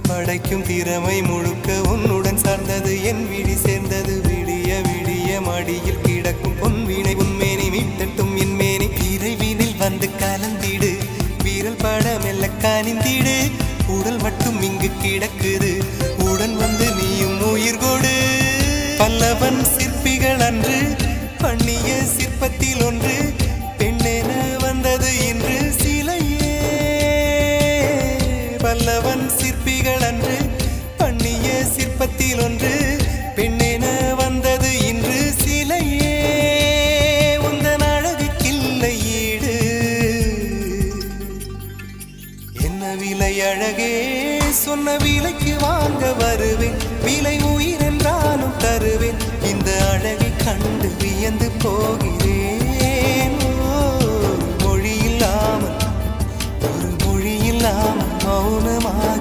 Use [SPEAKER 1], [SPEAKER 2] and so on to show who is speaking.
[SPEAKER 1] படைக்கும் திறமை முழுக்க உன்னுடன் சார்ந்தது. என் விழி சேர்ந்தது விடிய விடிய மடியில் கிடக்கும் பொன்வினை உன்மேனி மீட்டட்டும் என் மேனி. விரைவினில் வந்து கலந்திடு. வீரல் பட மெல்ல காணிந்திடு உடல் மட்டும் இங்கு கிடக்குது. உடன் வந்து நீயும் உயிர் கொடு. பல்லவன் சிற்பிகள் அன்று பண்ணிய சிற்பத்தில் ஒன்று. பல்லவன் சிற்பிகள் அன்று பண்ணிய சிற்பத்தில் ஒன்று பெண்ணென வந்தது இன்று சிலையே. உந்தன் அழகுக்கில்லை ஈடு என்ன விலை அழகே? சொன்ன விலைக்கு வாங்க வருவேன். விலை உயிர் என்றாலும் தருவேன். இந்த அழகை கண்டு வியந்து போகிறேன். ஓ, மொழி இல்லாமல் ஒரு மொழி সৌনে মা